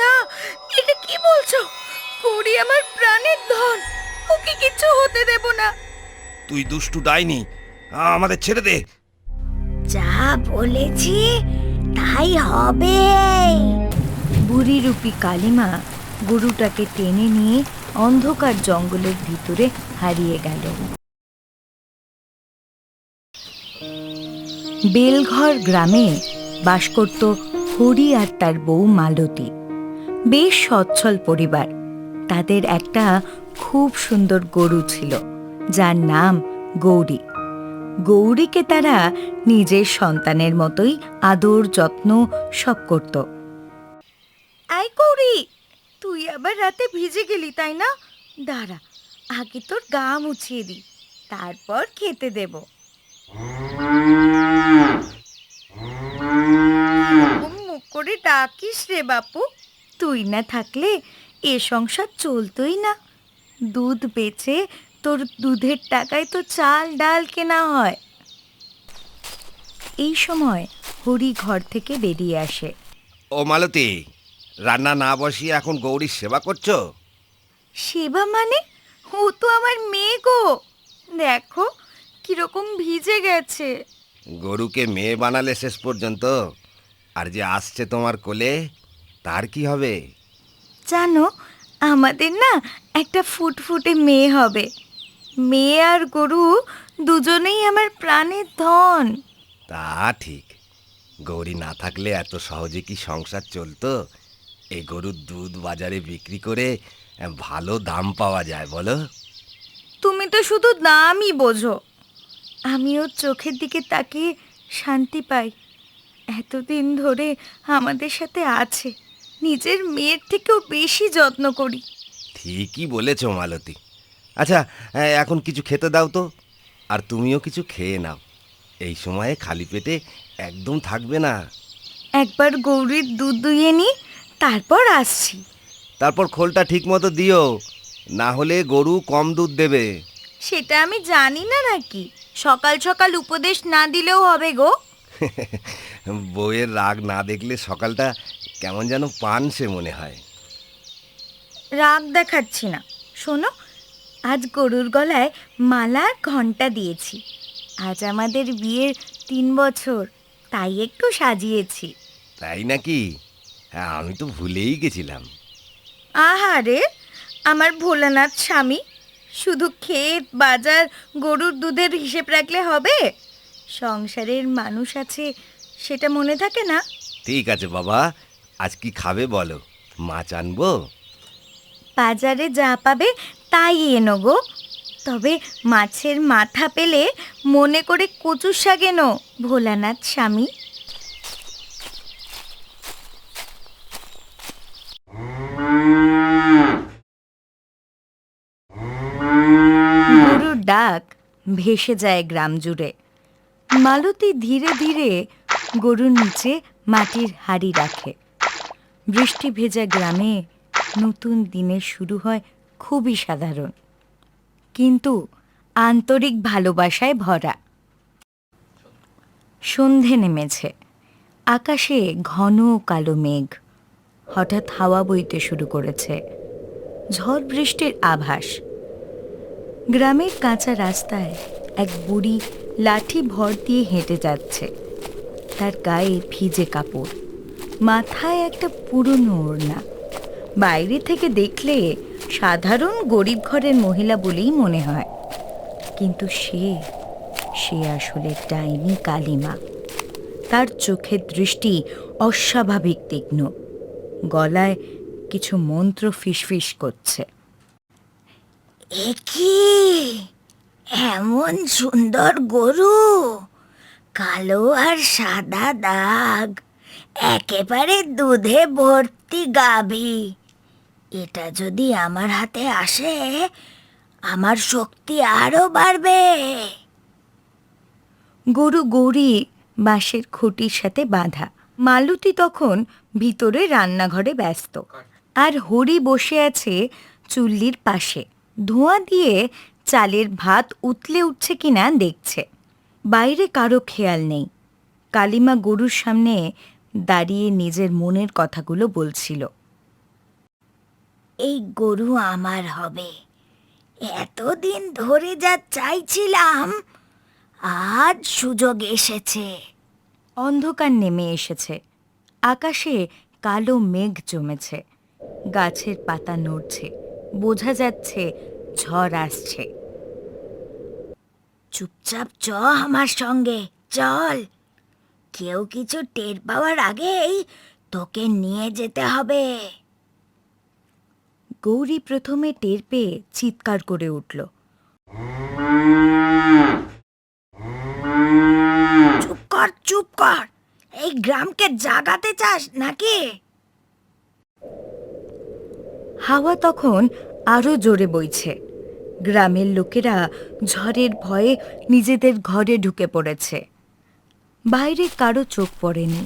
না এটা কি বলছো? গৌরী আমার প্রাণের ধন। ওকে কিছু হতে দেব না। তুই দুষ্টু ডাইনি আমাদের ছেড়ে দে। যা বলেছি তাই হবে। বুড়ি রূপী কালিমা গরুটাকে টেনে নিয়ে অন্ধকার জঙ্গলের ভিতরে হারিয়ে গেল। বেলঘর গ্রামে বাস করত হরি আর তার বউ মালতী। বেশ সচ্ছল পরিবার। তাদের একটা খুব সুন্দর গরু ছিল, যার নাম গৌরী। গৌরীকে তারা নিজের সন্তানের মতোই আদর, যত্ন সব করত। আই গৌরী, তুই আবার রাতে ভিজে গেলি, তাই না? দাঁড়া, আগে তোর গা মুছিয়ে দি, তারপর খেতে দেব এরকম মুখ করে ডাকিস রে বাপু। তুই না থাকলে এ সংসার চলতই না। দুধ বেচে তোর দুধের টাকায় তো চাল ডাল কেনা হয়। এই সময় হরি ঘর থেকে বেরিয়ে আসে। ও মালতী রান্না না বসিয়ে এখন গৌরীর সেবা করছ? সেবা মানে? ও তো আমার মেয়ে গো। দেখো কীরকম ভিজে গেছে। গরুকে মেয়ে বানালে শেষ পর্যন্ত। আর যে আসছে তোমার কোলে তার কি হবে? জানো আমাদের না একটা ফুটফুটে মেয়ে হবে। মেয়ে আর গরু দুজনেই আমার প্রাণের ধন। তা ঠিক। গৌরী না থাকলে এত সহজে কি সংসার চলতো? এই গরুর দুধ বাজারে বিক্রি করে ভালো দাম পাওয়া যায় বলো? তুমি তো শুধু দামই বোঝো। আমি ওর চোখের দিকে তাকিয়ে শান্তি পাই। এতদিন ধরে আমাদের সাথে আছে। নিজের মেয়ের থেকেও বেশি যত্ন করি। ঠিকই বলেছ মালতী। আচ্ছা এখন কিছু খেতে দাও তো। আর তুমিও কিছু খেয়ে নাও। এই সময়ে খালি পেটে একদম থাকবে না। একবার গৌরীর দুধ দুইয়ে নি তারপর আসছি। তারপর খোলটা ঠিক মতো দিও। না হলে গরু কম দুধ দেবে। সেটা আমি জানি না নাকি। সকাল সকাল উপদেশ না দিলেও হবে গো। বউয়ের রাগ না দেখলে সকালটা কেমন যেন পান সে মনে হয়। রাগ দেখাচ্ছি না। শোনো আজ গরুর গলায় মালা ঘণ্টা দিয়েছি। আজ আমাদের বিয়ের তিন বছর তাই একটু সাজিয়েছি। তাই নাকি? হ্যাঁ আমি তো ভুলেই গেছিলাম। আহারে আমার ভোলানাথ স্বামী? শুধু ক্ষেত বাজার গরুর দুধের হিসেব রাখলে হবে? সংসারের মানুষ আছে সেটা মনে থাকে না। ঠিক আছে বাবা আজ কি খাবে বলো? মাছ আনব? বাজারে যা পাবে তাই এনো গো। তবে মাছের মাথা পেলে মনে করে কচুর শাক এনো ভোলানাথ স্বামী। গরুর ডাক ভেসে যায় গ্রাম জুড়ে। মালতী ধীরে ধীরে গরুর নিচে মাটির হাড়ি রাখে। বৃষ্টি ভেজা গ্রামে নতুন দিনের শুরু হয় খুবই সাধারণ, কিন্তু আন্তরিক ভালোবাসায় ভরা। সন্ধে নেমেছে, আকাশে ঘন কালো মেঘ, হঠাৎ হাওয়া বইতে শুরু করেছে, ঝড় বৃষ্টির আভাস। গ্রামের কাঁচা রাস্তায় এক বুড়ি লাঠি ভর দিয়ে হেঁটে যাচ্ছে। তার গায়ে ভিজে কাপড়। মাথায় একটা পুরনো ওড়না। বাইরে থেকে দেখলে সাধারণ গরিব ঘরের মহিলা বলেই মনে হয়। কিন্তু সে সে আসলে ডাইনি কালিমা। তার চোখের দৃষ্টি অস্বাভাবিক তীক্ষ্ণ। গলায় কিছু মন্ত্র ফিসফিস করছে। একি এমন সুন্দর গরু! কালো আর সাদা দাগ, একেবারে দুধে ভর্তি গাভী। এটা যদি আমার হাতে আসে, আমার শক্তি আরও বাড়বে। গরু গৌরী বাঁশের খুঁটির সাথে বাঁধা। মালতী তখন ভিতরে রান্নাঘরে ব্যস্ত। আর হরি বসে আছে চুল্লির পাশে। ধোঁয়া দিয়ে চালের ভাত উতলে উঠছে কিনা দেখছে। বাইরে কারও খেয়াল নেই। কালিমা গরুর সামনে দাঁড়িয়ে নিজের মনের কথাগুলো বলছিল। এই গরু আমার হবে। এতদিন ধরে যা চাইছিলাম আজ সুযোগ এসেছে। অন্ধকার নেমে এসেছে। আকাশে কালো মেঘ জমেছে। গাছের পাতা নড়ছে। বোঝা যাচ্ছে ঝড় আসছে। চুপচাপ চ আমার সঙ্গে চল। কেউ কিছু টের পাওয়ার আগেই তোকে নিয়ে যেতে হবে। গৌরী প্রথমে টের পেয়ে চিৎকার করে উঠল। চুপ কর চুপ কর। এই গ্রামকে জাগাতে চাস নাকি? হাওয়া তখন আরও জোরে বইছে। গ্রামের লোকেরা ঝড়ের ভয়ে নিজেদের ঘরে ঢুকে পড়েছে। বাইরে কারও চোখ পড়েনি।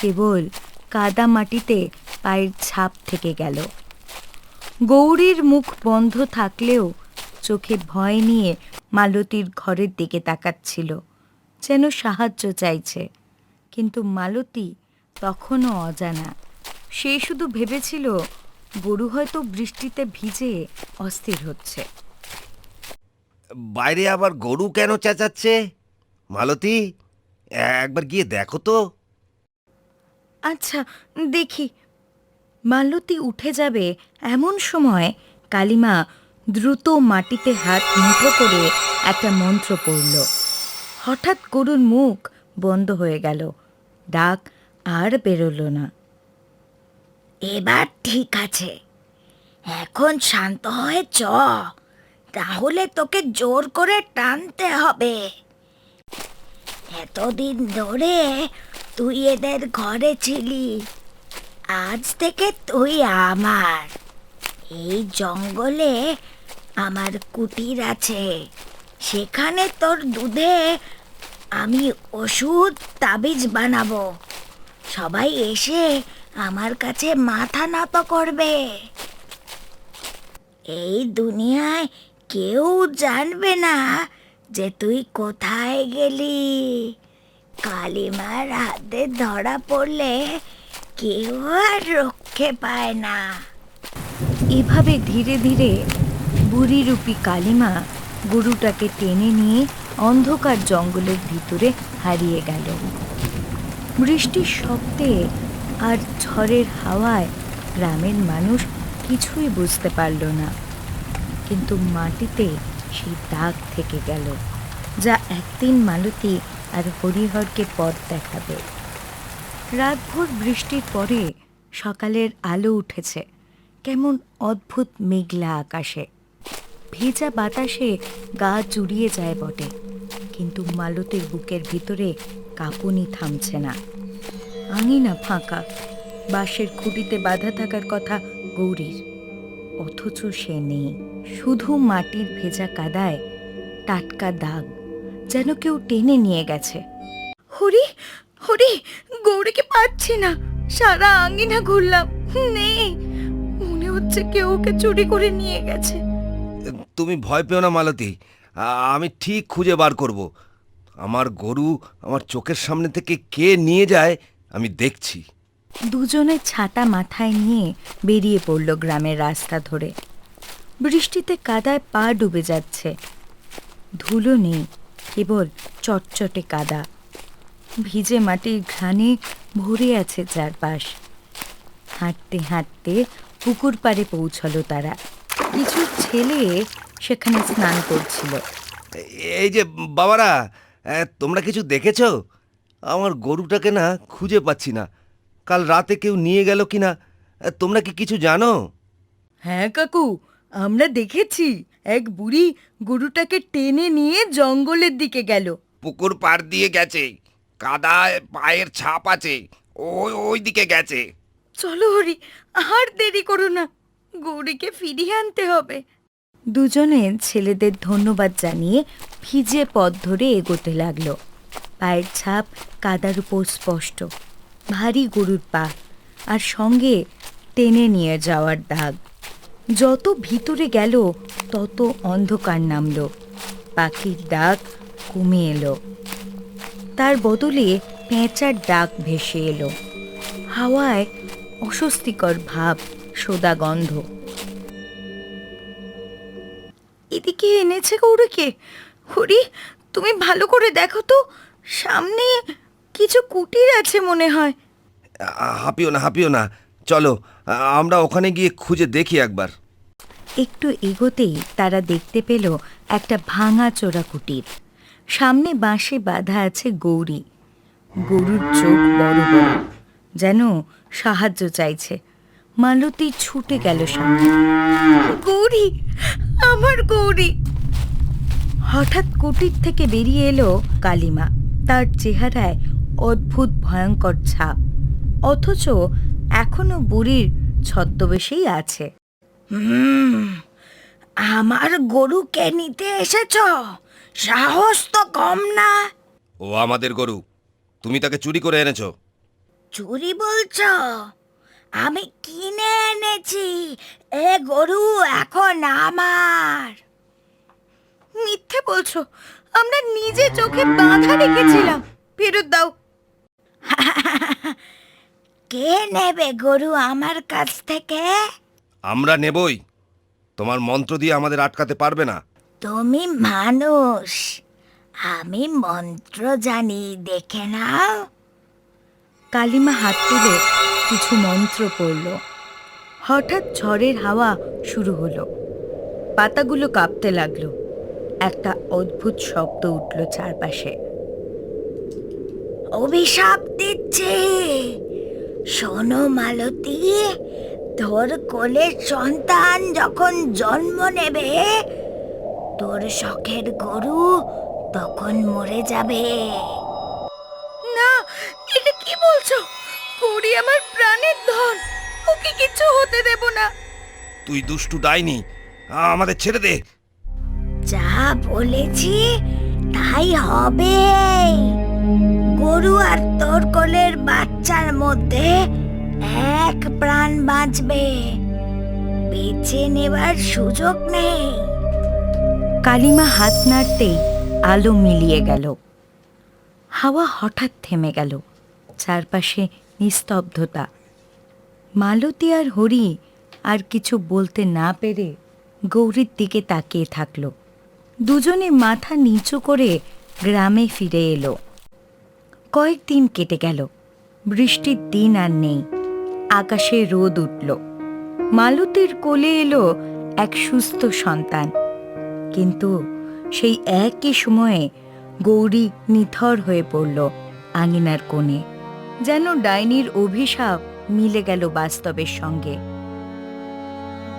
কেবল কাদা মাটিতে পায়ের ছাপ থেকে গেল। গৌরীর মুখ বন্ধ থাকলেও চোখে ভয় নিয়ে মালতীর ঘরের দিকে তাকাচ্ছিল, যেন সাহায্য চাইছে। কিন্তু মালতী তখনও অজানা। সে শুধু ভেবেছিল গরু হয়তো বৃষ্টিতে ভিজে অস্থির হচ্ছে। বাইরে আবার গরু কেন চেঁচাচ্ছে? মালতী একবার গিয়ে দেখো তো। আচ্ছা দেখি। মালতী উঠে যাবে এমন সময় কালিমা দ্রুত মাটিতে হাত মুঠো করে একটা মন্ত্র পড়ল। হঠাৎ গরুর মুখ বন্ধ হয়ে গেল। ডাক আর বেরোলো না। এবার ঠিক আছে। এখন শান্ত হয়ে চ। তাহলে তোকে জোর করে টানতে হবে। এতদিন ধরে তুই এদের ঘরে ছিলি। আজ থেকে তুই আমার। এই জঙ্গলে আমার কুটির আছে। সেখানে তোর দুধে আমি ওষুধ, তাবিজ বানাবো। সবাই এসে আমার কাছে মাথা নত করবে। এই দুনিয়ায় কেউ জানবে না যে তুই কোথায় গেলি। কালিমার হাতে ধরা পড়লে কেউ আর রক্ষে পায় না। এভাবে ধীরে ধীরে বুড়িরূপী কালিমা গরুটাকে টেনে নিয়ে অন্ধকার জঙ্গলের ভিতরে হারিয়ে গেল। বৃষ্টির শব্দে আর ঝড়ের হাওয়ায় গ্রামের মানুষ কিছুই বুঝতে পারল না। কিন্তু মাটিতে সেই দাগ থেকে গেল, যা একদিন মালতী আর হরিহরকে পথ দেখাবে। রাতভর বৃষ্টির পরে সকালের আলো উঠেছে, কেমন অদ্ভুত মেঘলা আকাশে। ভেজা বাতাসে গা জুড়িয়ে যায় বটে, কিন্তু মালতীর বুকের ভিতরে কাঁপুনি থামছে না। আঙিনা ফাঁকা। বাঁশের খুঁটিতে বাঁধা থাকার কথা গৌরীর। অথচ সে নেই। শুধু মাটির ভেজা কাদায় টাটকা দাগ যেন কেউ টেনে নিয়ে গেছে। হরি হরি গৌরীকে পাচ্ছি না। সারা আঙিনা ঘুরলাম। নেই মনে হচ্ছে কেউ ওকে চুরি করে নিয়ে গেছে। তুমি ভয় পেও না মালতী। আমি ঠিক খুঁজে বার করব। আমার গরু আমার চোখের সামনে থেকে কে নিয়ে যায় আমি দেখছি। দুজনে ছাতা মাথায় নিয়ে বেরিয়ে পড়ল গ্রামের রাস্তা ধরে। বৃষ্টিতে কাদায় পা ডুবে যাচ্ছে। ধুলো নেই কেবল চটচটে কাদা। ভিজে মাটির ঘ্রাণে ভরে আছে চারপাশ। হাঁটতে হাঁটতে পুকুর পাড়ে পৌঁছলো তারা। কিছু ছেলে সেখানে স্নান করছিল। এই যে বাবারা তোমরা কিছু দেখেছ? আমার গরুটাকে না খুঁজে পাচ্ছি না। কাল রাতে কেউ নিয়ে গেল কি না তোমরা কি কিছু জানো? হ্যাঁ কাকু আমরা দেখেছি। এক বুড়ি গরুটাকে টেনে নিয়ে জঙ্গলের দিকে গেল। পুকুর পাড় দিয়ে গেছে। কাদায় পায়ের ছাপ আছে। ওই ওই দিকে গেছে। চলো হরি আর দেরি করো না। গৌরীকে ফিরিয়ে আনতে হবে। দুজনে ছেলেদের ধন্যবাদ জানিয়ে ভিজে পথ ধরে এগোতে লাগল। পায়ের ছাপ কাদার উপর স্পষ্ট। ভারী গরুর পা আর সঙ্গে টেনে নিয়ে যাওয়ার দাগ। যত ভিতরে গেল, তত অন্ধকার নামলো। পাখির ডাক কমে এলো। তার বদলে পেঁচার ডাক ভেসে এলো। হাওয়ায় অস্বস্তিকর ভাব, সোদা গন্ধ। এদিকে এনেছে গৌরীকে। হরি, তুমি ভালো করে দেখো তো। সামনে কিছু কুটির আছে মনে হয়। হাঁপিও না হাঁপিও না। চলো আমরা ওখানে গিয়ে খুঁজে দেখি একবার। একটু এগোতেই তারা দেখতে পেল একটা ভাঙা চোরা কুটির। সামনে বাঁশে বাঁধা আছে গৌরী। গরুর চোখ বড় বড় যেন সাহায্য চাইছে। মালতী ছুটে গেল সামনে। গৌরী আমার গৌরী। হঠাৎ কুটির থেকে বেরিয়ে এলো কালিমা। তার চেহারায় অদ্ভুত ভয়ঙ্কর ছাপ। অথচ এখনও বুড়ির ছদ্মবেশেই আছে। হুম আমার গরুকে নিতে এসেছ? সাহস তো কম না। ও আমাদের গরু। তুমি তাকে চুরি করে এনেছো। চুরি বলছ? আমি কিনে এনেছি। এ গরু এখন আমার। মিথ্যে বলছো। আমরা নিজে চোখে বাঁধা রেখেছিলাম। ফেরত দাও। কে নেবে গরু আমার কাছ থেকে? আমরা নেবই। তোমার মন্ত্র দিয়ে আমাদের আটকাতে পারবে না। তুমি মানুষ। আমি মন্ত্র জানি দেখে নাও। কালিমা হাত তুলে কিছু মন্ত্র পড়ল। হঠাৎ ঝড়ের হাওয়া শুরু হলো। পাতাগুলো কাঁপতে লাগল। একটা অদ্ভুত শব্দ উঠল চারপাশে। অভিশাপ দিচ্ছে। শোনো মালতী তোর কোলের সন্তান যখন জন্ম নেবে তোর শখের গরু তখন মরে যাবে। না এটা কি বলছো? গৌরী আমার প্রাণের ধন ওকে কিছু হতে দেব না। তুই দুষ্টু ডাইনি আমাদের ছেড়ে দে। যা বলেছি, তাই হবে। গরু আর তোর কোলের বাচ্চার মধ্যে এক প্রাণ বাঁচবে। বেঁচে নেবার সুযোগ নেই। কালিমা হাত নাড়তেই আলো মিলিয়ে গেল। হাওয়া হঠাৎ থেমে গেল, চারপাশে নিস্তব্ধতা। মালতী আর হরি আর কিছু বলতে না পেরে গৌরীর দিকে তাকিয়ে থাকল। দুজনে মাথা নিচু করে গ্রামে ফিরে এলো। কয়েকদিন কেটে গেল। বৃষ্টির দিন আর নেই। আকাশে রোদ উঠল। মালতীর কোলে এলো এক সুস্থ সন্তান। কিন্তু সেই একই সময়ে গৌরী নিথর হয়ে পড়ল আঙিনার কোণে। যেন ডাইনির অভিশাপ মিলে গেল বাস্তবের সঙ্গে।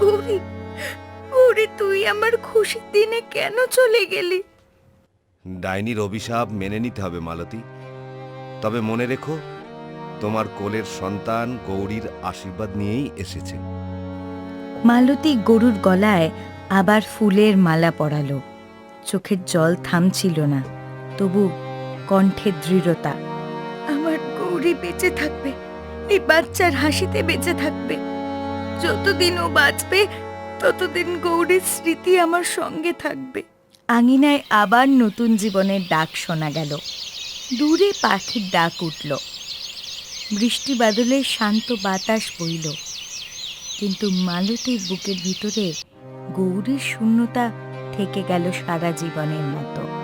গৌরী গৌরী তুই আমার খুশির দিনে কেন চলে গেলি? ডাইনির অভিশাপ মেনে নিতে হবে মালতী। তবে মনে রেখো তোমার কোলের সন্তান গৌরীর আশীর্বাদ নিয়েই এসেছে। মালতী গরুর গলায় আবার ফুলের মালা পরালো। চোখের জল থামছিল না তবু কণ্ঠে দৃঢ়তা। আমার গৌরী বেঁচে থাকবে এই বাচ্চার হাসিতে বেঁচে থাকবে। যতদিন ও বাঁচবে ততদিন গৌরীর স্মৃতি আমার সঙ্গে থাকবে। আঙিনায় আবার নতুন জীবনের ডাক শোনা গেল। দূরে পাখির ডাক উঠল। বৃষ্টি বাদলে শান্ত বাতাস বইল। কিন্তু মালতীর বুকের ভিতরে গৌরীর শূন্যতা থেকে গেল সারা জীবনের মতো।